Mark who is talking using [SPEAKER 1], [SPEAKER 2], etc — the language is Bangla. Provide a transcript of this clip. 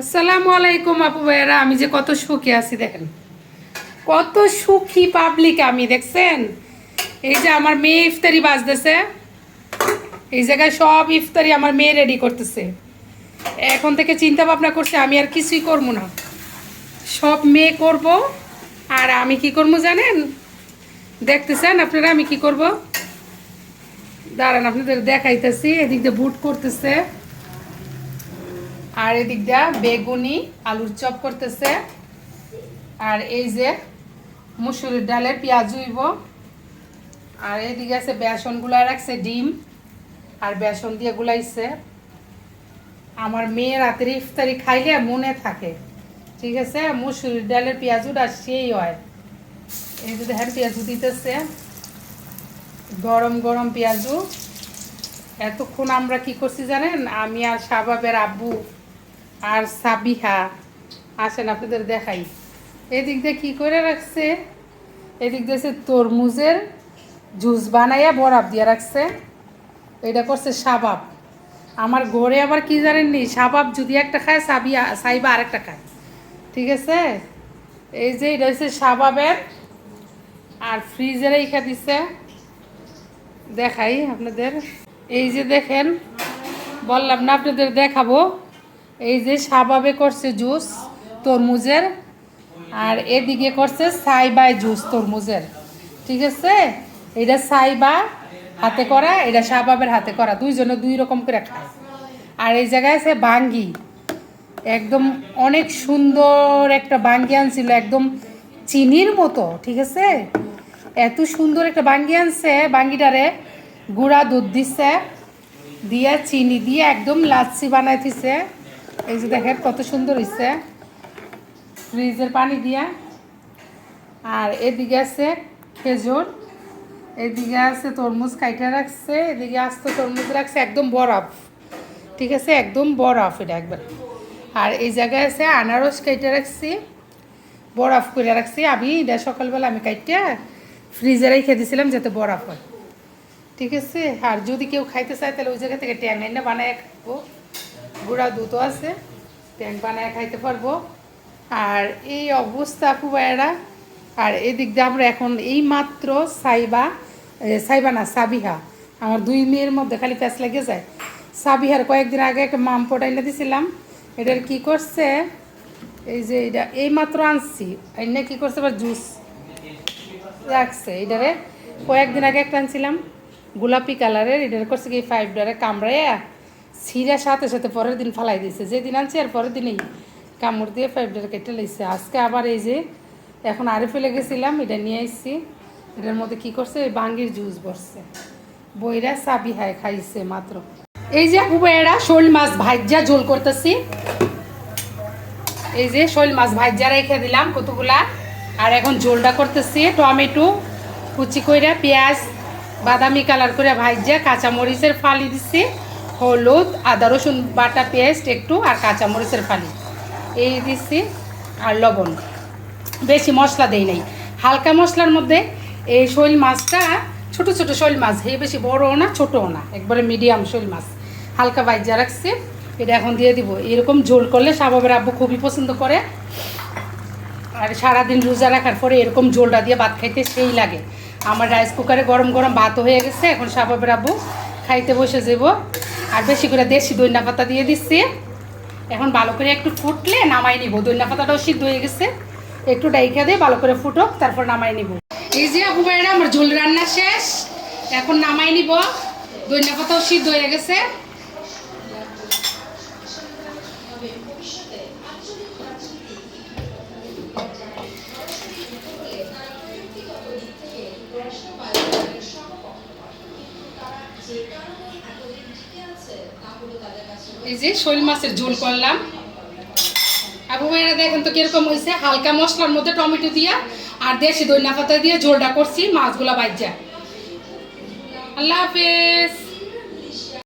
[SPEAKER 1] আসসালামু আলাইকুম আপু ভাইয়েরা, আমি যে কত সুখী আছি, দেখেন। কত সুখী পাবলিক আমি, দেখছেন? এই যে আমার মেয়ে ইফতারি বাজতেছে, এই জায়গায় সব ইফতারি আমার মেয়ে রেডি করতেছে। এখন থেকে চিন্তা ভাবনা করছে, আমি আর কিছুই করব না। সব মেয়ে করব, আর আমি কি করব জানেন? দেখতেছেন আপনারা, আমি কি করব? দাঁড়ান, আপনাদের দেখাইতেছি, এদিক দিয়ে বুট করতেছে। আর এদিক দিয়া বেগুনি, আলুর চপ করতেছে। আর এই যে মুসুরির ডালের পেঁয়াজ উইব আর এদিকে আছে বেসনগুলা রাখছে, ডিম। আর বেসন দিয়ে গুলাইছে। আমার মেয়ের রাতের ইফতারি খাইলে মনে থাকে। ঠিক আছে? মুসুরির ডালের পেঁয়াজুটা সেই হয়। এই যে দেখেন পেঁয়াজু দিতেছে। গরম গরম পেঁয়াজু। এতক্ষণ আমরা কি করছি জানেন? আমি আর শাবাবের আব্বু আর সাবিহা, আসেন আপনাদের দেখাই। এদিক দিয়ে কী করে রাখছে? এদিক দিয়ে তরমুজের জুস বানাইয়া বরাব দিয়ে রাখছে। এটা করছে সাবাব আমার ঘরে আবার কি জানেন জানেননি সাবাব যদি একটা খায়, সাবিয়া, সাইবা আরেকটা খায়। ঠিক আছে? এই যে এটা হচ্ছে সাবাবের আর ফ্রিজে রেখে দিছে। দেখাই আপনাদের। এই যে দেখেন, বললাম না আপনাদের দেখাবো। এই যে সাবাবে করছে জুস তরমুজের, আর এদিকে করছে সাইবাই জুস তরমুজের। ঠিক আছে? এটা সাইবা হাতে করা, এটা সাবাবের হাতে করা। দুইজনে দুই রকম করে খায়। আর এই জায়গায় আছে বাঙ্গি। একদম অনেক সুন্দর একটা বাঙ্গি আনছিল, একদম চিনির মতো, ঠিক আছে? এত সুন্দর একটা বাঙ্গি আনছে, বাঙ্গিটারে গুঁড়া দুধ দিচ্ছে দিয়ে চিনি দিয়ে একদম লাচ্ছি বানাইতেছে এই যে দেখেন কত সুন্দর হয়েছে ফ্রিজের পানি দিয়া। আর এদিকে আছে খেজুর, এদিকে আছে তরমুজ কাইটা রাখছে, এদিকে আস্ত তরমুজ রাখছে, একদম বরফ। ঠিক আছে? একদম বরফ এটা একবার। আর এই জায়গায় আছে আনারস কাইটা রাখছি, বরফ করে রাখছি। আমি এটা সকালবেলা আমি কাইটা ফ্রিজে রেখে দিয়েছিলাম যাতে বরফ হয়। ঠিক আছে? আর যদি কেউ খাইতে চায় তাহলে ওই জায়গা থেকে ট্যাং এনে বানায় খাব গুঁড়া দুধও আছে ট্যাং বানায় খাইতে পারব। আর এই অবস্থা আপু ভাইয়েরা, আর এদিক দিয়ে আমরা এখন এই মাত্র সাইবা সাইবা না, সাবিহা, আমার দুই মেয়ের মধ্যে খালি প্যাঁচ লেগে যায়। সাবিহার কয়েকদিন আগে একটা মাম পটাইলে দিছিলাম, এটার কি করছে, এই যে এটা এই মাত্র আনছি, এনে কি করছে আবার জুস রাখছে, এটারে কয়েকদিন আগে একটা আনছিলাম, গোলাপি কালারের, এটার করছে কি ফাইভ ডলারে কামড়াইয়া ছিঁড়া সাথে সাথে পরের দিন ফালাই দিয়েছে যেদিন আনছি আর পরের দিনেই কামড় দিয়ে ডলার কেটে লাইছে। আজকে আবার এই যে এখন আরে ফেলে গেছিলাম, এটা নিয়ে আসছি এটার মধ্যে কি করছে? বাঙ্গির জুস বসছে বইরা সাবি হায় খাইছে মাত্র। এই যে এরা শোল মাছ ভাজ্যা ঝোল করতেছি। এই যে শোল মাছ ভাজ্যা রেখে দিলাম কতগুলা। আর এখন ঝোলটা করতেছি, টমেটো, কুচি কইরা পেঁয়াজ, বাদামি কালার করে ভাজ্যা কাঁচামরিচের ফালি দিচ্ছি হলুদ, আদা, রসুন বাটা, পেস্ট, একটু, আর কাঁচামরিচের ফালি। এই দিচ্ছি, আর লবণ। বেশি মশলা দেই নাই। হালকা মশলার মধ্যে এই শৈল মাছটা, ছোট ছোট শৈল মাছ, হে বেশি বড়ও না, ছোটও না, একবারে মিডিয়াম শৈল মাছ। হালকা ভাজ্যা রাখছি, এটা এখন দিয়ে দিব। এরকম ঝোল করলে স্বাভাবের আব্বু খুবই পছন্দ করে। আর সারাদিন রোজা রাখার পরে এরকম ঝোলটা দিয়ে ভাত খাইতে সেই লাগে। আমার রাইস কুকারে গরম গরম ভাত হয়ে গেছে, এখন সাবাবের আব্বু খাইতে বসে যাব আর বেশি করে দেশি দইনা পাতা দিয়ে দিচ্ছি। এখন ভালো করে একটু ফুটলে নামাই নিব। দইনা পাতাটাও সিদ্ধ হয়ে গেছে। একটু ডাইখা দিয়ে ভালো করে ফুটক, তারপর নামাই নিব। এই যে ভাইরা, আমার ঝোল রান্না শেষ। এখন নামাই নিব। দইনা পাতাও সিদ্ধ হয়ে গেছে। এই যে শৈল মাছের ঝোল করলাম। আবু ভাইরা দেখেন তো কীরকম হয়েছে হালকা মশলার মধ্যে টমেটো দিয়া আর দেশি দইনা পাতা দিয়ে ঝোলটা করছি, মাছগুলা বাইজা। আল্লাহ হাফেজ।